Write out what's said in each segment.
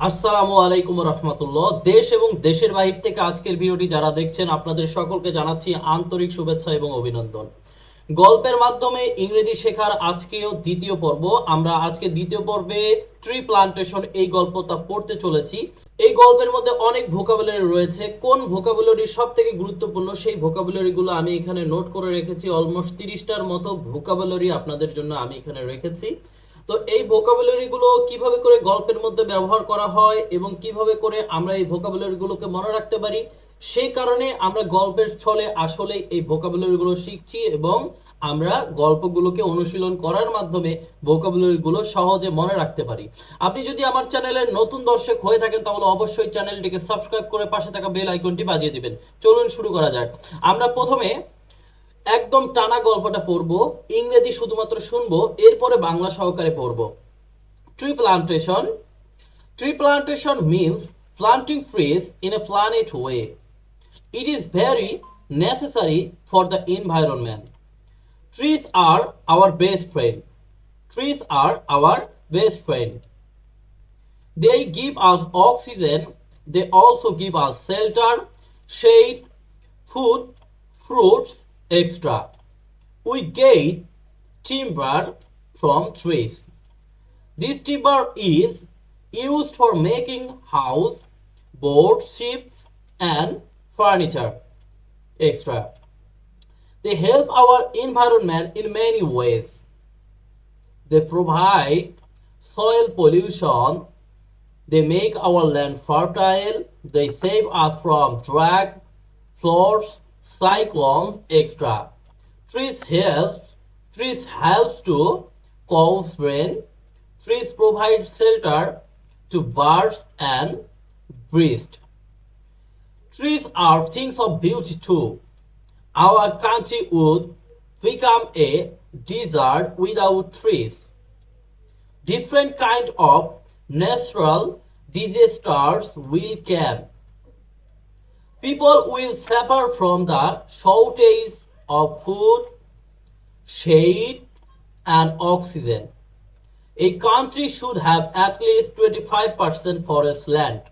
আসসালামু আলাইকুম রহমতুল্লাহ। দেশ এবং দেশের বাহির থেকে আজকের ভিডিওটি যারা দেখছেন, আপনাদের সকলকে জানাচ্ছি আন্তরিক শুভেচ্ছা এবং অভিনন্দন। গল্পের মাধ্যমে ইংরেজি শেখার আজকেও দ্বিতীয় পর্ব। আমরা আজকে দ্বিতীয় পর্বে ট্রি প্লান্টেশন এই গল্পটা পড়তে চলেছি। এই গল্পের মধ্যে অনেক ভোকাবুলারি রয়েছে। কোন ভোকাবুলারি সব থেকে গুরুত্বপূর্ণ, সেই ভোকাবুলারিগুলো আমি এখানে নোট করে রেখেছি। অলমোস্ট তিরিশটার মতো ভোকাবুলারি আপনাদের জন্য আমি এখানে রেখেছি। তো এই ভোকাবুলারি গুলো কীভাবে করে গল্পের মধ্যে ব্যবহার করা হয় এবং কীভাবে করে আমরা এই ভোকাবুলারি গুলোকে মনে রাখতে পারি, সেই কারণে আমরা গল্পের ছলে আসলে এই ভোকাবুলারি গুলো শিখছি এবং আমরা গল্পগুলোকে অনুশীলন করার মাধ্যমে ভোকাবুলারি গুলো সহজে মনে রাখতে পারি। আপনি যদি আমার চ্যানেলের নতুন দর্শক হয়ে থাকেন, তাহলে অবশ্যই চ্যানেলটিকে সাবস্ক্রাইব করে পাশে থাকা বেল আইকনটি বাজিয়ে দিবেন। চলুন শুরু করা যাক। আমরা প্রথমে একদম টানা গল্পটা পড়ব, ইংরেজি শুধুমাত্র শুনব, এরপরে বাংলা সহকারে পড়ব। Tree plantation tree plantation means planting trees in a planned way it is very necessary for the environment trees are our best friend trees are our best friend they give us oxygen they also give us shelter shade food fruits extra. We get timber from trees. This timber is used for making house, boat, ships, and furniture. Extra. They help our environment in many ways. They provide soil pollution. They make our land fertile. They save us from drought, floods, cyclones, etc. Trees helps. Trees helps to cause rain. Trees provide shelter to birds and beasts. Trees are things of beauty too. Our country would become a desert without trees. Different kind of natural disasters will come. People will suffer from the shortage of food, shade, and oxygen. A country should have at least 25% forest land.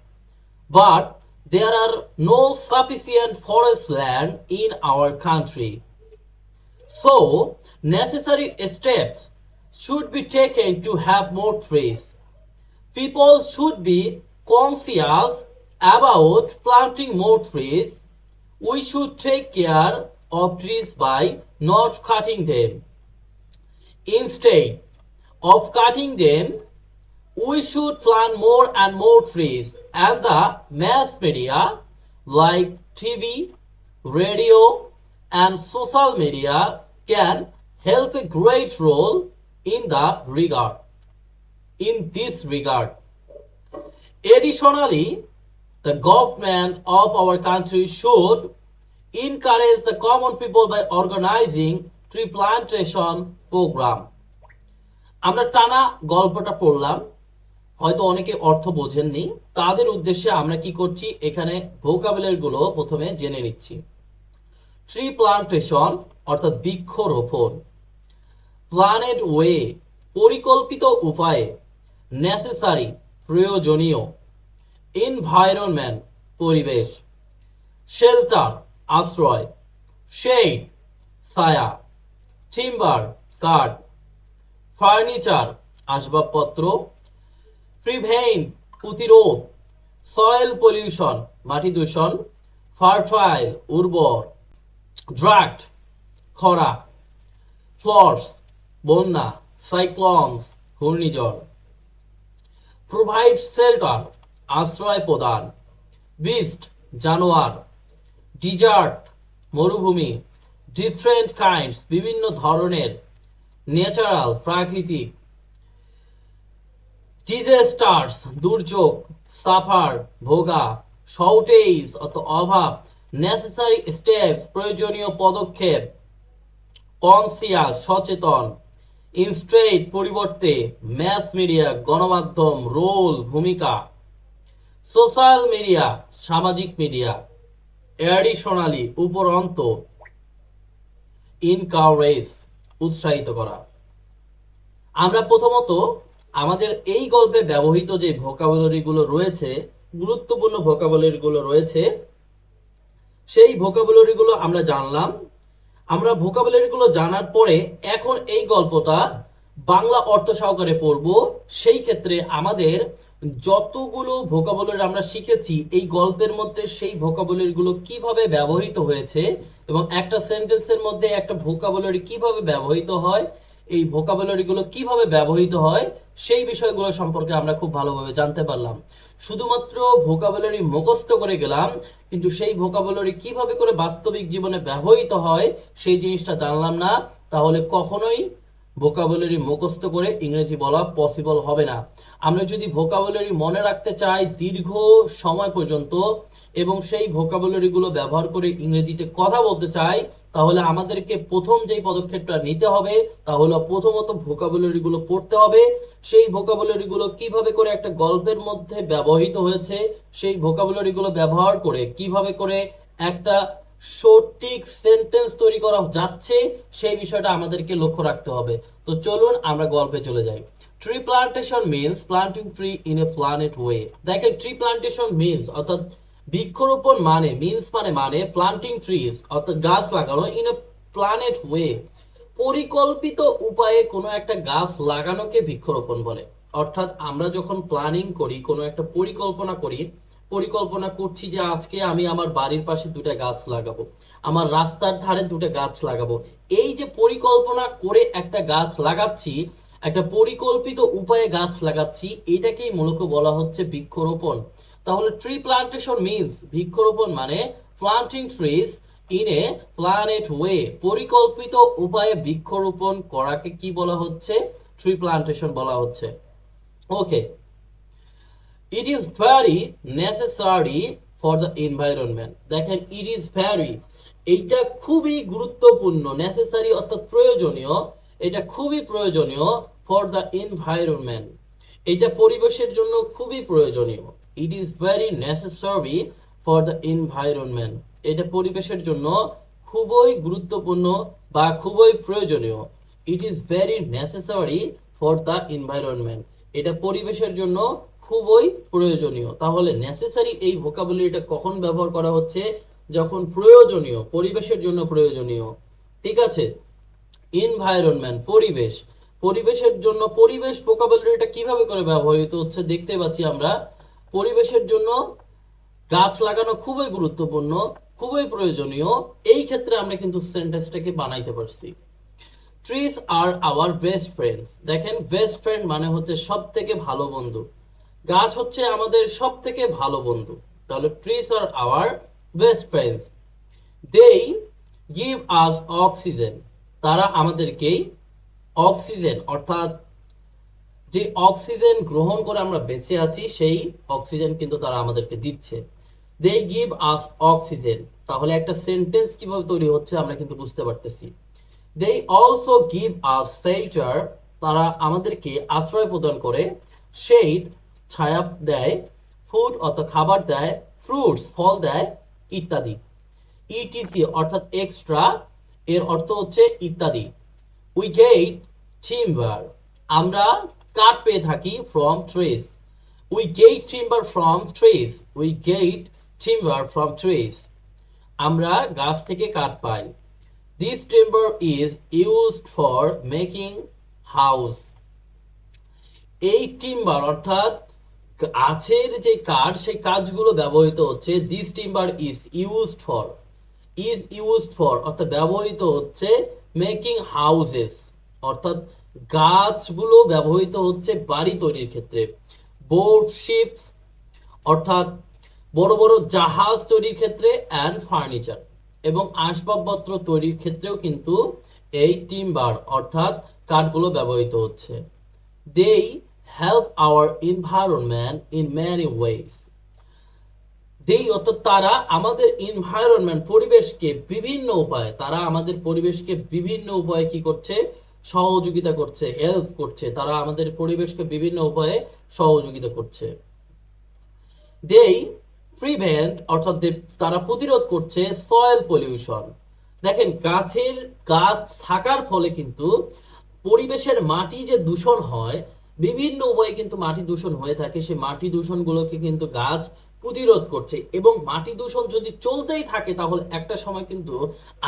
But there are no sufficient forest land in our country. So, necessary steps should be taken to have more trees. People should be conscious about planting more trees. We should take care of trees by not cutting them. Instead of cutting them, we should plant more and more trees and the mass media like TV, radio and social media can help a great role in the regard in this regard additionally the government of our country should encourage the common people by organizing tree plantation program. আমরা টানা গল্পটা পড়লাম, হয়তো অনেকে অর্থ বোঝেননি। তাদের উদ্দেশ্যে আমরা কি করছি, এখানে ভোকাবুলারি গুলো প্রথমে জেনে নিচ্ছি। ট্রি প্লান্টেশন অর্থাৎ বৃক্ষরোপণ। প্ল্যানেট ওয়ে পরিকল্পিত উপায়ে নেসেসারি প্রয়োজনীয়। এনভায়রনমেন্ট পরিবেশ শেল্টার আশ্রয় শেড ছায়া চিম্বার কাঠ ফার্নিচার আসবাবপত্র প্রিভেন্ট প্রতিরোধ সয়েল পলিউশন মাটি দূষণ ফার্টাইল উর্বর ড্রাফট খরা ফ্লডস বন্যা সাইক্লনস ঘূর্ণিঝড় প্রোভাইড শেল্টার আশ্রয় প্রদান। বিস্ট জানোয়ার ডিজার্ট মরুভূমি ডিফারেন্ট কাইন্ডস বিভিন্ন ধরনের ন্যাচারাল প্রাকৃতিক। ডিজাস্টার্স দুর্যোগ সাফার ভোগা শর্টেজ অত অভাব নেসেসারি স্টেপস প্রয়োজনীয় পদক্ষেপ কনসিয়াস সচেতন ইনস্ট্রেট পরিবর্তে ম্যাস মিডিয়া গণমাধ্যম রোল ভূমিকা। সোশ্যাল মিডিয়া, সামাজিক মিডিয়া, অ্যাডিশনালি উপরন্ত ইনকারেজ উৎসাহিত করা। আমরা প্রথমত আমাদের এই গল্পে ব্যবহৃত যে ভোকাবুলারিগুলো রয়েছে, গুরুত্বপূর্ণ ভোকাবুলারিগুলো রয়েছে, সেই ভোকাবুলারিগুলো আমরা জানলাম। আমরা ভোকাবুলারিগুলো জানার পরে এখন এই গল্পটা বাংলা অর্থ সহকারে পড়ব, সেই ক্ষেত্রে আমাদের যতগুলো ভোকাবুলারি আমরা শিখেছি, এই গল্পের মধ্যে সেই ভোকাবুলারিগুলো কীভাবে ব্যবহৃত হয়েছে এবং একটা সেন্টেন্সের মধ্যে একটা ভোকাবুলারি কীভাবে ব্যবহৃত হয়, এই ভোকাবুলারিগুলো কীভাবে ব্যবহৃত হয়, সেই বিষয়গুলো সম্পর্কে আমরা খুব ভালোভাবে জানতে পারলাম। শুধুমাত্র ভোকাবুলারি মুখস্থ করে গেলাম, কিন্তু সেই ভোকাবুলারি কীভাবে করে বাস্তবিক জীবনে ব্যবহৃত হয়, সেই জিনিসটা জানলাম না। তাহলে কখনোই ভোকাবুলারি মুখস্থ করে ইংরেজি বলা পসিবল হবে না। আমরা যদি ভোকাবুলারি মনে রাখতে চাই দীর্ঘ সময় পর্যন্ত এবং সেই ভোকাবুলারিগুলো ব্যবহার করে ইংরেজিতে কথা বলতে চাই, তাহলে আমাদেরকে প্রথম যেই পদক্ষেপটা নিতে হবে, তা হলো প্রথমত ভোকাবুলারিগুলো পড়তে হবে। সেই ভোকাবুলারিগুলো কীভাবে করে একটা গল্পের মধ্যে ব্যবহৃত হয়েছে, সেই ভোকাবুলারিগুলো ব্যবহার করে কীভাবে করে একটা সঠিক সেন্টেন্স তৈরি করা যাচ্ছে, সেই বিষয়টা আমাদেরকে লক্ষ্য রাখতে হবে। তো চলুন আমরা গল্পে চলে যাই। Tree plantation means planting tree in a planned way দেখেন ট্রি প্লান্টেশন মিন্স অর্থাৎ বৃক্ষরোপণ মানে মিন্স মানে মানে প্লান্টিং ট্রিজ অর্থাৎ গাছ লাগানো ইন এ প্ল্যানেট ওয়ে পরিকল্পিত উপায়ে কোনো একটা গাছ লাগানোকে বৃক্ষরোপণ বলে। অর্থাৎ আমরা যখন প্ল্যানিং করি, কোনো একটা পরিকল্পনা করি পরিকল্পনা করছি যে আজকে আমি আমার বাড়ির পাশে দুটো গাছ লাগাবো, আমার রাস্তার ধারে দুটো গাছ লাগাবো। এই যে পরিকল্পনা করে একটা গাছ লাগাচ্ছি, একটা পরিকল্পিত উপায়ে গাছ লাগাচ্ছি, এটাকেই মূলত বলা হচ্ছে বৃক্ষরোপণ। তাহলে ট্রি প্লান্টেশন মিন্স বৃক্ষরোপণ মানে planting trees in a planned way পরিকল্পিত উপায়ে বৃক্ষরোপণ করাকে কি বলা হচ্ছে? ট্রি প্লান্টেশন বলা হচ্ছে। Okay it is very necessary for the environment দেখেন ইট ইজ ভেরি এইটা খুবই গুরুত্বপূর্ণ নেসেসারি অর্থাৎ প্রয়োজনীয়, এটা খুবই প্রয়োজনীয় ফর দ্য এনভায়রনমেন্ট এটা পরিবেশের জন্য খুবই প্রয়োজনীয়। It is very necessary for the environment এটা পরিবেশের জন্য খুবই গুরুত্বপূর্ণ বা খুবই প্রয়োজনীয়। It is very necessary for the environment এটা পরিবেশের জন্য খুবই প্রয়োজনীয়। তাহলে নেসেসারি এই ভোকাবুলারিটা কখন ব্যবহার করা হচ্ছে? যখন প্রয়োজনীয়, পরিবেশের জন্য প্রয়োজনীয়। ঠিক আছে? এনভায়রনমেন্ট পরিবেশ। পরিবেশের জন্য পরিবেশ ভোকাবুলারিটা কীভাবে করে ব্যবহৃত হচ্ছে দেখতে পাচ্ছি আমরা। পরিবেশের জন্য গাছ লাগানো খুবই গুরুত্বপূর্ণ, খুবই প্রয়োজনীয়। এই ক্ষেত্রে আমরা কিন্তু সেন্টেন্সটাকে বানাইতে পারছি। Trees are our best friends দেখেন বেস্ট ফ্রেন্ড মানে হচ্ছে সব থেকে ভালো বন্ধু। গাছ হচ্ছে আমাদের সব থেকে ভালো বন্ধু। তাহলে trees are our best friends they give us oxygen তারা আমাদেরকেই অক্সিজেন অর্থাৎ যে অক্সিজেন গ্রহণ করে আমরা বেঁচে আছি, সেই অক্সিজেন কিন্তু তারা আমাদেরকে দিচ্ছে। দে গিভ আস অক্সিজেন তাহলে একটা সেন্টেন্স কীভাবে তৈরি হচ্ছে আমরা কিন্তু বুঝতে পারতেছি। They also give us shelter তারা আমাদেরকে আশ্রয় প্রদান করে শেড ছায়া দেয় ফুড অর্থাৎ খাবার দেয় ফ্রুটস ফল দেয়, ইত্যাদি। ইটিসি অর্থাৎ এক্সট্রা এর অর্থ হচ্ছে ইত্যাদি। উই গেট টিম্বার আমরা কাঠ পেয়ে থাকি from trees we get timber from trees we get timber from trees আমরা গাছ থেকে কাঠ পাই। This timber is used for making house এই টিম্বার অর্থাৎ গাছের যে কাঠ, সেই কাজগুলো ব্যবহৃত হচ্ছে this timber is used for is used for অর্থাৎ ব্যবহৃত হচ্ছে মেকিং হাউজেস অর্থাৎ গাছগুলো ব্যবহৃত হচ্ছে বাড়ি তৈরির ক্ষেত্রে বোট শিপস অর্থাৎ বড় বড় জাহাজ তৈরির ক্ষেত্রে অ্যান্ড ফার্নিচার এবং আসবাবপত্র তৈরির ক্ষেত্রেও কিন্তু এই টিম্বার অর্থাৎ কাঠগুলো ব্যবহৃত হচ্ছে। They help our environment in many ways they অর্থাৎ তারা আমাদের এনভায়রনমেন্ট পরিবেশকে বিভিন্ন উপায়ে, তারা আমাদের পরিবেশকে বিভিন্ন উপায়ে কি করছে? সহযোগিতা করছে হেল্প করছে, তারা আমাদের পরিবেশকে বিভিন্ন উপায়ে সহযোগিতা করছে। দেই প্রিভেন্ট অর্থাৎ তারা প্রতিরোধ করছে সয়েল পলিউশন দেখেন, গাছের, গাছ থাকার ফলে কিন্তু পরিবেশের মাটি যে দূষণ হয় বিভিন্ন উপায়ে কিন্তু মাটি দূষণ হয়ে থাকে। সেই মাটি দূষণগুলোকে কিন্তু গাছ প্রতিরোধ করছে এবং মাটি দূষণ যদি চলতেই থাকে তাহলে একটা সময় কিন্তু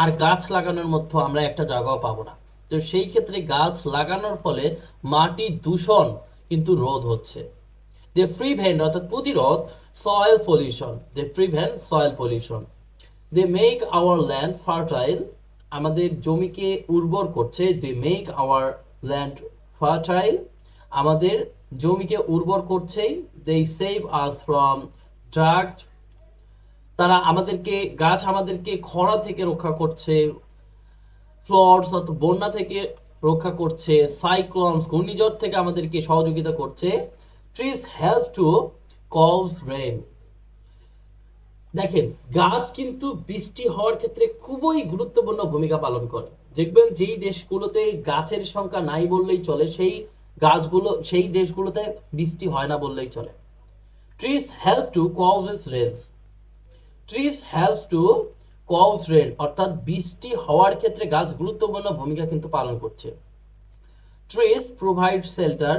আর গাছ লাগানোর মধ্যে আমরা একটা জায়গাও পাবো না। তো সেই ক্ষেত্রে গাছ লাগানোর ফলে মাটি দূষণ কিন্তু রোধ হচ্ছে। দে প্রিভেন্ট অর্থাৎ প্রতিরোধ soil pollution they prevent soil pollution they make our land fertile আমাদের জমিকে উর্বর করছে। They make our land fertile আমাদের জমিকে উর্বর করছেই they save us from drug তারা আমাদেরকে, গাছ আমাদেরকে খরা থেকে রক্ষা করছে ফ্লডস অর্থাৎ বন্যা থেকে রক্ষা করছে সাইক্লোনস ঘূর্ণিঝড় থেকে আমাদেরকে সহযোগিতা করছে trees help to cause rain দেখেন, গাছ কিন্তু বৃষ্টি হওয়ার ক্ষেত্রে খুবই গুরুত্বপূর্ণ ভূমিকা পালন করে। দেখবেন যেই দেশগুলোতে গাছের সংখ্যা নাই বললেই চলে, সেই গাছগুলো, সেই দেশগুলোতে বৃষ্টি হয় না বললেই চলে। Trees help to causes rains trees helps to cause rain অর্থাৎ বৃষ্টি হওয়ার ক্ষেত্রে গাছ গুরুত্বপূর্ণ ভূমিকা কিন্তু পালন করছে। ট্রিস প্রোভাইড শেল্টার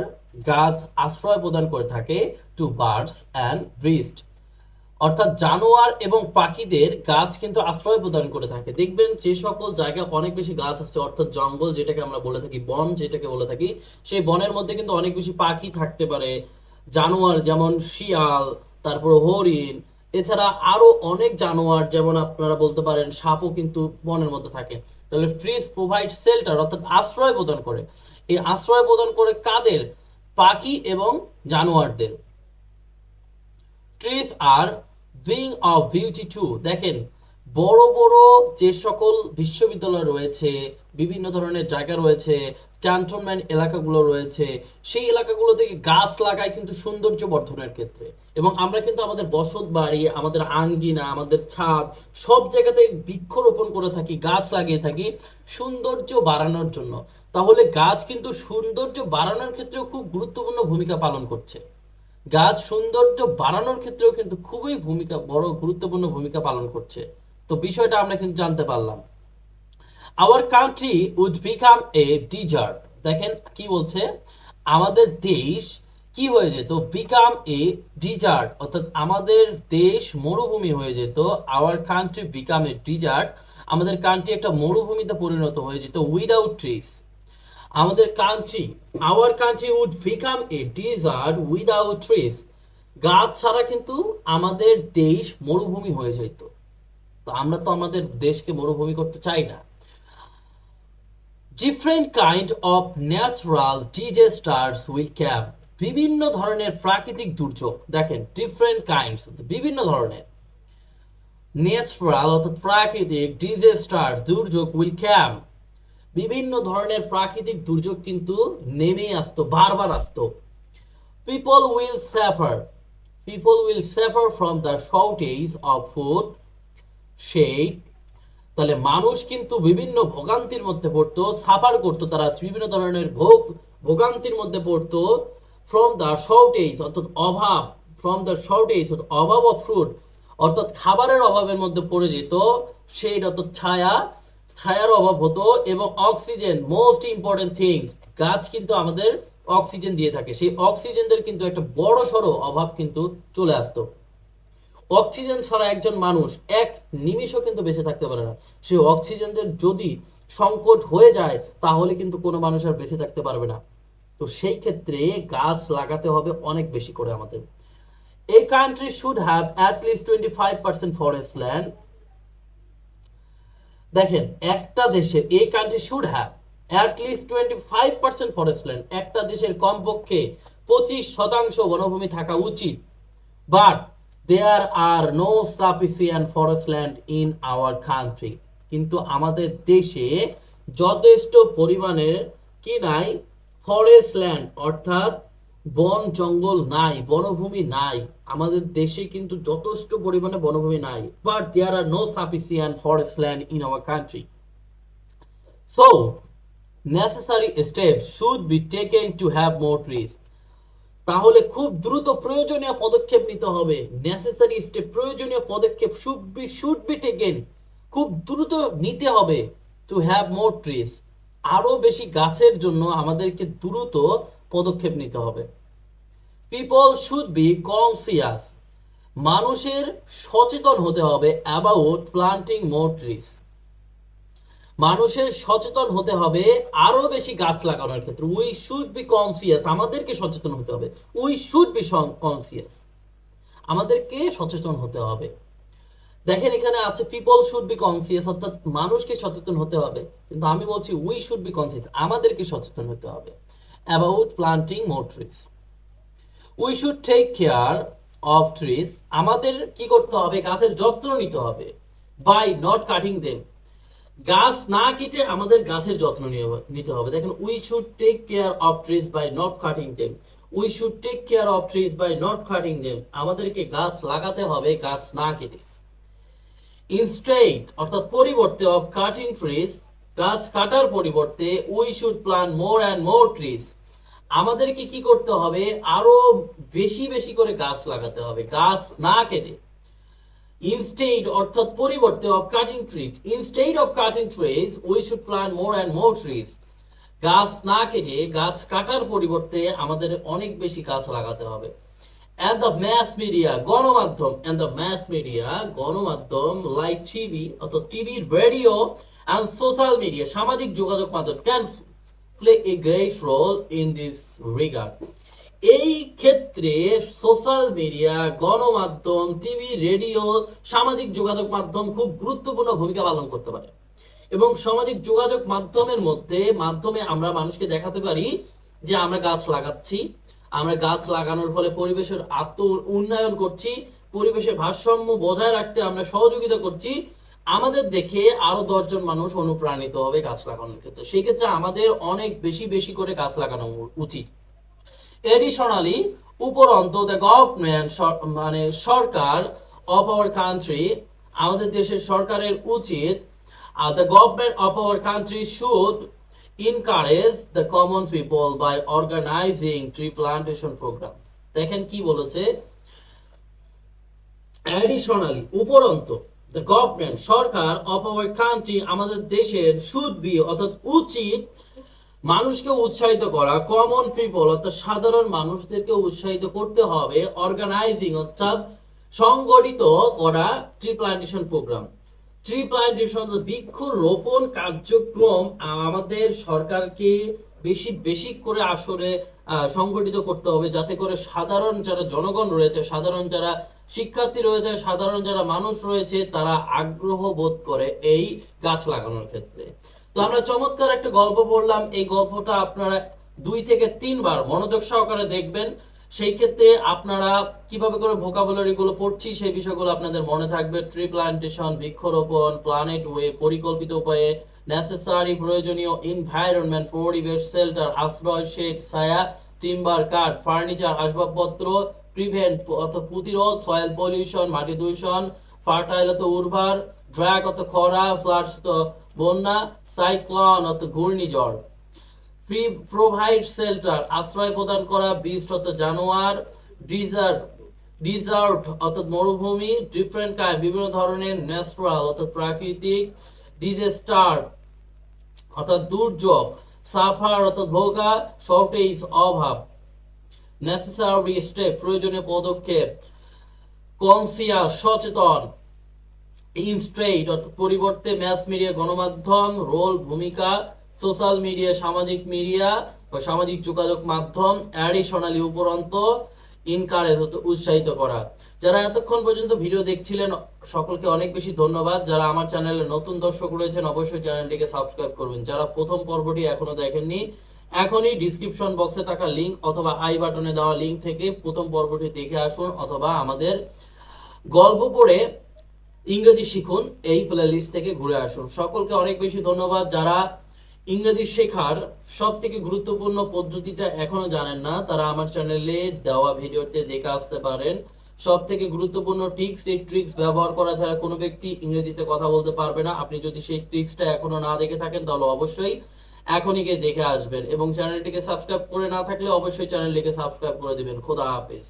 গাছ আশ্রয় প্রদান করে থাকে টু বার্ডস অ্যান্ড ব্রিস্ট অর্থাৎ জানোয়ার এবং পাখিদের গাছ কিন্তু আশ্রয় প্রদান করে থাকে। দেখবেন যে সকল জায়গায় অনেক বেশি গাছ আছে, অর্থাৎ জঙ্গল যেটাকে আমরা বলে থাকি, বন যেটাকে বলে থাকি, সেই বনের মধ্যে কিন্তু অনেক বেশি পাখি থাকতে পারে। জানোয়ার যেমন শিয়াল, তারপর হরিণ, এছাড়া আরও অনেক জানোয়ার যেমন আপনারা বলতে পারেন, সাপও কিন্তু বনের মধ্যে থাকে। তাহলে ট্রিজ প্রোভাইড শেল্টার অর্থাৎ আশ্রয় প্রদান করে। এই আশ্রয় প্রদান করে কাদের? পাখি এবং জানোয়ারদের। Trees are being of beauty to দেখেন, বড় বড় যে সকল বিশ্ববিদ্যালয় রয়েছে, বিভিন্ন ধরনের জায়গা রয়েছে ক্যান্টনমেন্ট এলাকাগুলো রয়েছে, সেই এলাকাগুলো থেকে গাছ লাগায় কিন্তু সৌন্দর্য বর্ধনের ক্ষেত্রে। এবং আমরা কিন্তু আমাদের বসত বাড়ি, আমাদের আঙ্গিনা, আমাদের ছাদ, সব জায়গাতে বৃক্ষরোপণ করে থাকি, গাছ লাগিয়ে থাকি, সৌন্দর্য বাড়ানোর জন্য। তাহলে গাছ কিন্তু সৌন্দর্য বাড়ানোর ক্ষেত্রেও খুব গুরুত্বপূর্ণ ভূমিকা পালন করছে। গাছ সৌন্দর্য বাড়ানোর ক্ষেত্রেও কিন্তু খুবই ভূমিকা, বড় গুরুত্বপূর্ণ ভূমিকা পালন করছে। তো বিষয়টা আমরা কিন্তু জানতে পারলাম। Our country would become a desert দেখেন কি বলছে? আমাদের দেশ কি হয়ে যেত? বিকাম এ ডিজার্ট অর্থাৎ আমাদের দেশ মরুভূমি হয়ে যেত। Our country become a desert আমাদের কান্ট্রি একটা মরুভূমিতে পরিণত হয়ে যেত উইদাউট ট্রিজ আমাদের country our country would become a desert without trees গাছ ছাড়া কিন্তু আমাদের দেশ মরুভূমি হয়ে যেত তো আমরা তো আমাদের দেশকে মরুভূমি করতে চাই না। Different kind of natural disasters will come বিভিন্ন ধরনের প্রাকৃতিক দুর্যোগ। দেখেন ডিফারেন্ট কাইন্ডস বিভিন্ন ধরনের। ন্যাচারাল অর্থাৎ প্রাকৃতিক ডিজাস্টার দুর্যোগ উইল ক্যাম বিভিন্ন ধরনের প্রাকৃতিক দুর্যোগ কিন্তু নেমেই আসতো, বারবার আসতো। People will suffer people will suffer from the shortage of food shade তাহলে মানুষ কিন্তু বিভিন্ন ভোগান্তির মধ্যে পড়তো সাফার করতো। তারা বিভিন্ন ধরনের ভোগ, ভোগান্তির মধ্যে পড়তো ফ্রম দ্য শর্টেজ অর্থাৎ অভাব ফ্রম দ্য শর্টেজ অভাব অফ ফ্রুট অর্থাৎ খাবারের অভাবের মধ্যে পড়ে যেত সেই অর্থাৎ ছায়া ছায়ার অভাব হতো এবং অক্সিজেন মোস্ট ইম্পর্টেন্ট থিংস গাছ কিন্তু আমাদের অক্সিজেন দিয়ে থাকে। সেই অক্সিজেনদের কিন্তু একটা বড় সড়ো অভাব কিন্তু চলে আসতো। অক্সিজেন ছাড়া একজন মানুষ এক নিমিষও কিন্তু বেঁচে থাকতে পারে না। সেই অক্সিজেনের যদি সংকট হয়ে যায়, তাহলে কিন্তু কোনো মানুষ আর বেঁচে থাকতে পারবে না। তো সেই ক্ষেত্রে গাছ লাগাতে হবে অনেক বেশি করে আমাদের। এই country should have at least twenty five percent forest land দেখেন, একটা দেশের এই country should have at least twenty five percent forest land একটা দেশের কমপক্ষে পঁচিশ শতাংশ বনভূমি থাকা উচিত। But there are no sufficient forest land in our country কিন্তু আমাদের দেশে যথেষ্ট পরিমাণে কি নাই? ফরেস্ট ল্যান্ড অর্থাৎ বন জঙ্গল নাই, বনভূমি নাই। আমাদের দেশে কিন্তু যথেষ্ট পরিমাণে বনভূমি নাই but there are no sufficient forest land in our country so necessary step should be taken to have more trees তাহলে খুব দ্রুত প্রয়োজনীয় পদক্ষেপ নিতে হবে। নেসেসারি স্টেপ প্রয়োজনীয় পদক্ষেপ should be should be taken খুব দ্রুত নিতে হবে টু হ্যাভ মোর ট্রিজ আরও বেশি গাছের জন্য আমাদেরকে দ্রুত পদক্ষেপ নিতে হবে। পিপল শুড বি কনসিয়াস মানুষের সচেতন হতে হবে অ্যাবাউট প্লান্টিং মোর ট্রিজ মানুষের সচেতন হতে হবে আরও বেশি গাছ লাগানোর ক্ষেত্রে। উই শুড বি কনসিয়াস আমাদেরকে সচেতন হতে হবে। উই শুড বি কনসিয়াস আমাদেরকে সচেতন হতে হবে। দেখেন এখানে আছে পিপল শুড বি কনসিয়াস অর্থাৎ মানুষকে সচেতন হতে হবে। কিন্তু আমি বলছি উই শুড বি কনসিয়াস আমাদেরকে সচেতন হতে হবে। About planting more trees we should take care of trees আমাদের কি করতে হবে? গাছের যত্ন নিতে হবে বাই নট কাটিং দেম গাছ না কেটে আমাদের গাছের যত্ন নিতে হবে। দেখেন we should take care of trees by not cutting them we should take care of trees by not cutting them আমাদেরকে গাছ লাগাতে হবে, গাছ না কেটে। ইনস্টেড অর্থাৎ পরিবর্তে অফ কাটিং ট্রিজ গাছ কাটার পরিবর্তে we should plan more and more trees আমাদেরকে কি করতে হবে? আরও বেশি বেশি করে গাছ লাগাতে হবে। গাছ না কেটে। ইনস্টেড অর্থাৎ পরিবর্তে of cutting trees instead of cutting trees we should plan more and more trees গাছ না কেটে, গাছ কাটার পরিবর্তে আমাদের অনেক বেশি গাছ লাগাতে হবে। And the mass media, গণমাধ্যম, and the mass media, গণমাধ্যম লাইক টিভি অর্থাৎ TV radio and social media, সামাজিক যোগাযোগ মাধ্যম, can play a great role in this regard. এই ক্ষেত্রে সোশ্যাল মিডিয়া গণমাধ্যম টিভি রেডিও সামাজিক যোগাযোগ মাধ্যম খুব গুরুত্বপূর্ণ ভূমিকা পালন করতে পারে। এবং সামাজিক যোগাযোগ মাধ্যমের মধ্যে, মাধ্যমে আমরা মানুষকে দেখাতে পারি যে আমরা গাছ লাগাচ্ছি, আমরা গাছ লাগানোর ফলে পরিবেশের আত্ম উন্নয়ন করছি, পরিবেশের ভারসাম্য বজায় রাখতে আমরা সহযোগিতা করছি আমাদের দেখে আরও দশজন মানুষ অনুপ্রাণিত হবে গাছ লাগানোর ক্ষেত্রে। সেই ক্ষেত্রে আমাদের অনেক বেশি বেশি করে গাছ লাগানো উচিত। এডিশনালি উপরন্ত দ্য গভর্নমেন্ট মানে সরকার অফ আওয়ার কান্ট্রি আমাদের দেশের সরকারের উচিত the government of our country should encourage the common people by organizing tree plantation program দেখেন কি বলেছে? অ্যাডিশনালি উপরন্ত দ্য গভর্নমেন্ট সরকার অফ আওয়ার কান্ট্রি আমাদের দেশের অর্থাৎ উচিত মানুষকে উৎসাহিত করা কমন পিপল অর্থাৎ সাধারণ মানুষদেরকে উৎসাহিত করতে হবে অর্গানাইজিং অর্থাৎ সংগঠিত করা tree plantation program tree plantation বৃক্ষ রোপণ কার্যক্রম আমাদের সরকারকে বেশি বেশি করে আসলে সংগঠিত করতে হবে, যাতে করে সাধারণ যারা জনগণ রয়েছে, সাধারণ যারা শিক্ষার্থী রয়েছে, সাধারণ যারা মানুষ রয়েছে, তারা আগ্রহ বোধ করে এই গাছ লাগানোর ক্ষেত্রে। তো আমরা চমৎকার একটা গল্প পড়লাম। এই গল্পটা আপনারা দুই থেকে তিনবার মনোযোগ সহকারে দেখবেন। সেই ক্ষেত্রে আপনারা কীভাবে করে ভোকাবুলারি গুলো পড়ছি, সেই বিষয়গুলো আপনাদের মনে থাকবে। ট্রি প্লান্টেশন বৃক্ষরোপণ প্ল্যানেট ওয়ে পরিকল্পিত উপায়ে নেসেসারি প্রয়োজনীয় এনভায়রনমেন্ট পরিবেশ শেল্টার আশ্রয় শেড ছায়া টিম্বার কাঠ ফার্নিচার আসবাবপত্র প্রিভেন্ট অর্থাৎ প্রতিরোধ সয়েল পলিউশন মাটি দূষণ ফার্টাইল অত উর্বর ড্র্যাগ অত খরা ফ্লাডস অত বন্যা সাইক্লন অত ঘূর্ণিঝড়। ফ্রি প্রোভাইড শেল্টার আশ্রয় প্রদান করা বিস্তৃত জানোয়ার ডিজার্ট ডিজার্ট অর্থাৎ মরুভূমি ডিফারেন্ট কাইন্ড বিভিন্ন ধরনের ন্যাচারাল অর্থাৎ প্রাকৃতিক ডিজাস্টার অর্থাৎ দুর্যোগ সাফার অর্থাৎ ভোগা শর্টেজ অভাব। নেসেসারি স্টেপ প্রয়োজনীয় পদক্ষেপ কনসিয়াস সচেতন ইনস্ট্রেট অর্থাৎ পরিবর্তে ম্যাস মিডিয়া গণমাধ্যম রোল ভূমিকা সোশ্যাল মিডিয়া সামাজিক মিডিয়া বা সামাজিক যোগাযোগ মাধ্যম অ্যাডিশনালি উপরন্ত ইনকারেজ হতে উৎসাহিত করা। যারা এতক্ষণ পর্যন্ত ভিডিও দেখছিলেন, সকলকে অনেক বেশি ধন্যবাদ। যারা আমার চ্যানেলে নতুন দর্শক রয়েছেন, অবশ্যই চ্যানেলটিকে সাবস্ক্রাইব করবেন যারা প্রথম পর্বটি এখনও দেখেননি এখনই ডিসক্রিপশন বক্সে থাকা লিংক অথবা আই বাটনে দেওয়া লিংক থেকে প্রথম পর্বটি দেখে আসুন অথবা আমাদের গল্প পড়ে ইংরেজি শিখুন এই প্লে লিস্ট থেকে ঘুরে আসুন। সকলকে অনেক বেশি ধন্যবাদ। যারা ইংরেজি শেখার সব থেকে গুরুত্বপূর্ণ পদ্ধতিটা এখনও জানেন না, তারা আমার চ্যানেলে দেওয়া ভিডিওতে দেখে আসতে পারেন। সব থেকে গুরুত্বপূর্ণ টিক্স এই ট্রিক্স ব্যবহার করা ছাড়া কোনো ব্যক্তি ইংরেজিতে কথা বলতে পারবে না। আপনি যদি সেই ট্রিক্সটা এখনও না দেখে থাকেন, তাহলে অবশ্যই এখনই গিয়ে দেখে আসবেন এবং চ্যানেলটিকে সাবস্ক্রাইব করে না থাকলে অবশ্যই চ্যানেলটিকে সাবস্ক্রাইব করে দিবেন। খোদা হাফেজ।